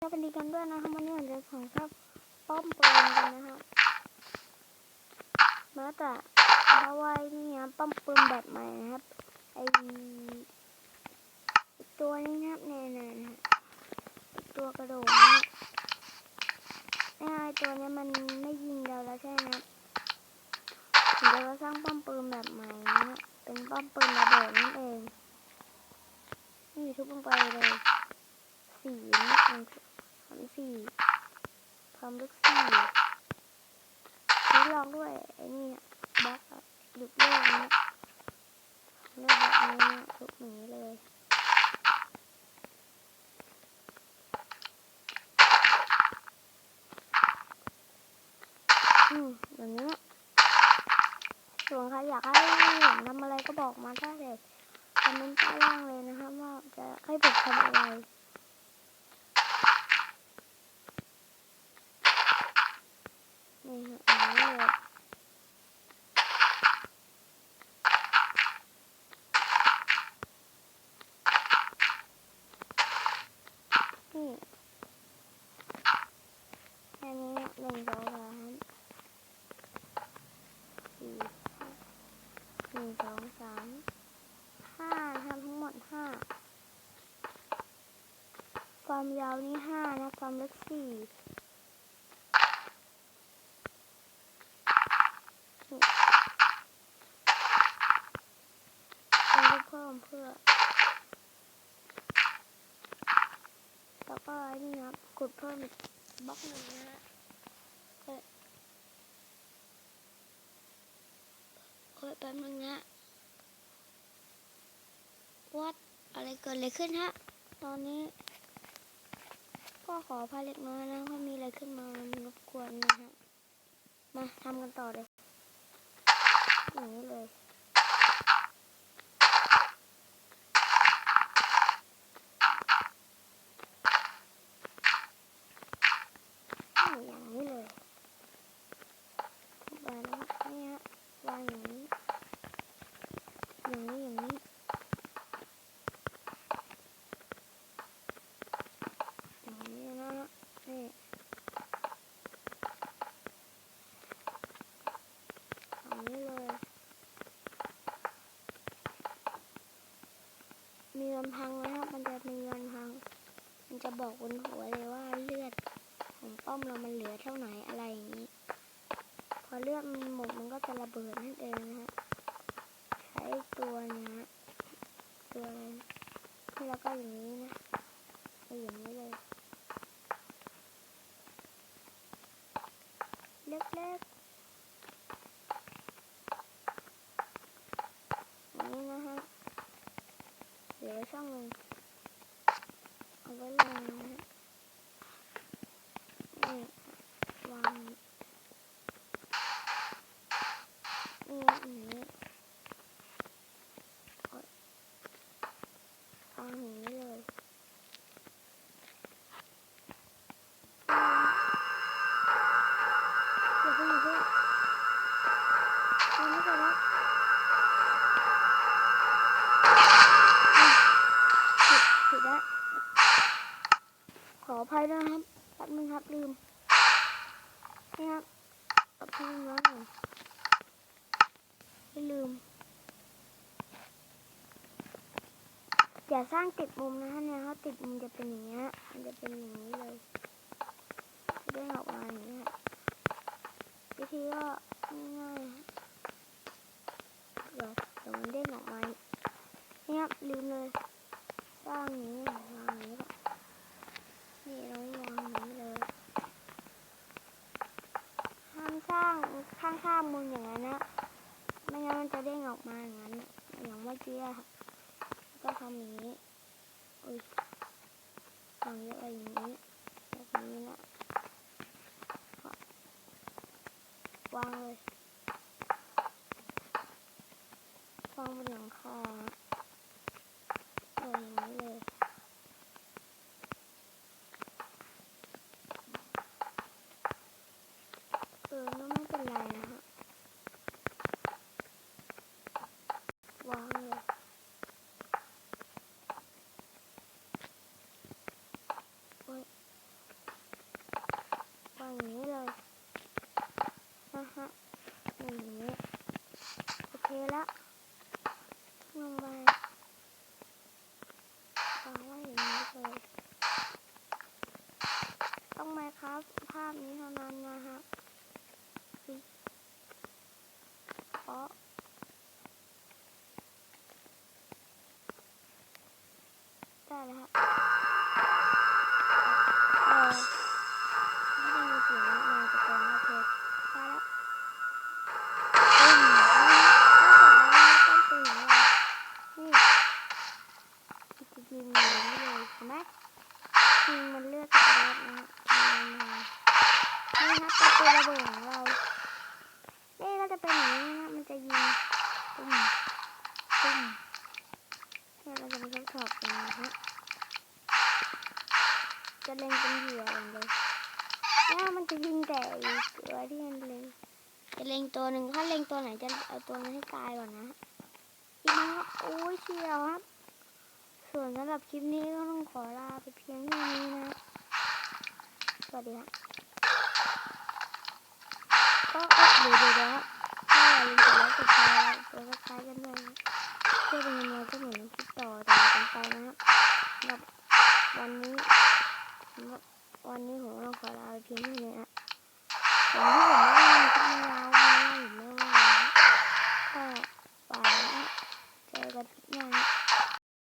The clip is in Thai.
สวัสดีกันด้วยนะครับวันนี้ผมจะส่งภาพป้อมปืนกันนะครับมาแต่เอาไว้นี่ครับป้อมปืนแบบใหม่นะครับไอตัวนี้นะครับเนี่ยเนี่ยเนี่ยตัวกระโดดนี่เนี่ยไอตัวเนี้ยมันไม่ยิงเราแล้วใช่ไหมครับเดี๋ยวเราสร้างป้อมปืนแบบใหม่นะเป็นป้อมปืนระเบิดนั่นเองนี่ทุบลงไปเลยสีนะหนึ่งสามสี่ความลึกสี่ทดลองด้วยไอ้นี่อะบล็อกอะหยุดเล่นนะเล่นแบบนี้ทุบหนีเลยอืมอย่างนี้ส่วนใครอยากให้ผมทำอะไรก็บอกมาได้เลยคอมเมนต์ใต้ล่างเลยนะครับว่าจะให้ผมทำอะไร นี่ฮะอย่างนี้เลยนี่แค่นี้หนึ่งสองสามสี่หนึ่งสองสามห้าทำทั้งหมดห้า ความยาวนี่ห้านะ ความลึกสี่เราจะเพิ่มเพื่อ แล้วก็ไอ้นี่ครับกดเพิ่มบล็อกหนึ่งนะฮะเอ้ยเอ้ยแป๊บนึงนะวัดอะไรเกิดอะไรขึ้นฮะ ตอนนี้ ก็ขอพาเล็กน้อยนะเพรามีอะไรขึ้นมารบกวนนะฮะ มาทำกันต่อเลยอย่างนี้เลย นี่อย่างนี้เลยวางนะนี่ฮะวางอย่างนี้ อย่างนี้อย่างนี้ อย่างนี้นะฮะนี่อย่างนี้เลย มีลำพังนะครับ มันจะมีลำพัง มันจะ บอกบนหัวเลยว่าเลือดของป้อมเรามันเหลือเท่าไหร่อะไรอย่างนี้ พอเลือดมันหมดมันก็จะระเบิดนั่นเองนะฮะใช้ตัวนะฮะตัวอะไรแล้วก็อย่างนี้นะอย่างนี้เลย เล็กๆอย่างนี้นะฮะเหลือช่องหนึ่งเอาไว้ลงนะฮะ นี่วางนี่อย่างนี้โอ๊ยวางอย่างนี้เลยอย่าเพิ่งอย่าเพิ่งยังไม่เสร็จแล้วอะผิดผิดแล้วขออภัยด้วย นะครับแป๊บนึงครับลืมนี่ครับกับน้องหน่อยไม่ลืม อย่าสร้างติดมุมนะฮะเนี่ยถ้าติดมุมจะเป็นอย่างเงี้ยมันจะเป็นอย่างนี้เลยจะได้ออกมาอย่างนี้ยวิธีก็ง่ายๆเดี๋ยวเดี๋ยวมันเด้งออกมาเนี่ครับลืมเลยสร้างอย่างนี้วางอย่างนี้ก่อนนี่เราวางอย่างนี้เลย ห้าม สร้างข้างข้ามมุมอย่างนั้นนะไม่งั้นมันจะเด้งออกมาอย่างนั้น อย่างเมื่อกี้อะค่ะก็ทำอย่างนี้อุ้ยทำเยอะไรอย่างนี้แบบนี้นะวางเลยวางบนหลังคาเลยอย่างนี้เลย เออก็ไม่เป็นไรนะฮะ วางเลยโอ้ย ครับ ภาพนี้เท่านั้นนะฮะเพราะได้แล้วฮะเออไม่ได้ยินเสียงมาจากตรงนั้นเพจได้แล้วอืมแล้วถ้าเสร็จแล้วต้นปีของเรานี่จะยิงอย่างนี้เลยเห็นไหม จริงมันเลือกสเปรดนะฮะนี่นะเป็นตัวระเบิดของเรา นี่ก็จะเป็นอย่างนี้นะ มันจะยิงตุ้มตุ้มเนี่ยเราจะมาทดสอบกันนะฮะ จะ เล็งเป็นเหยื่ออย่างเดียวนี่ยมันจะยิงแต่อีกเกลือที่มันเล็งจะเล็งตัวหนึ่งถ้าเล็งตัวไหนจะเอาตัวนั้นให้ตายก่อนนะยิงนะครับโอ้ยเชียวครับ ส่วนสำหรับคลิปนี้ก็ต้องขอลาไปเพียงเท่านี้นะ สวัสดีครับก็เอ๊ะเดี๋ยวเดี๋ยวถ้าอย่าลืมกดไลค์กดแชร์กดซับสไครต์กันด้วยนะเพื่อเป็นกำลังใจให้หนูทำคลิปต่อต่อกันไปนะครับสำหรับวันนี้ วันนี้ผมต้องขอลาไปเพียงเท่านี้นะผมที่ผมไม่ได้คำยาว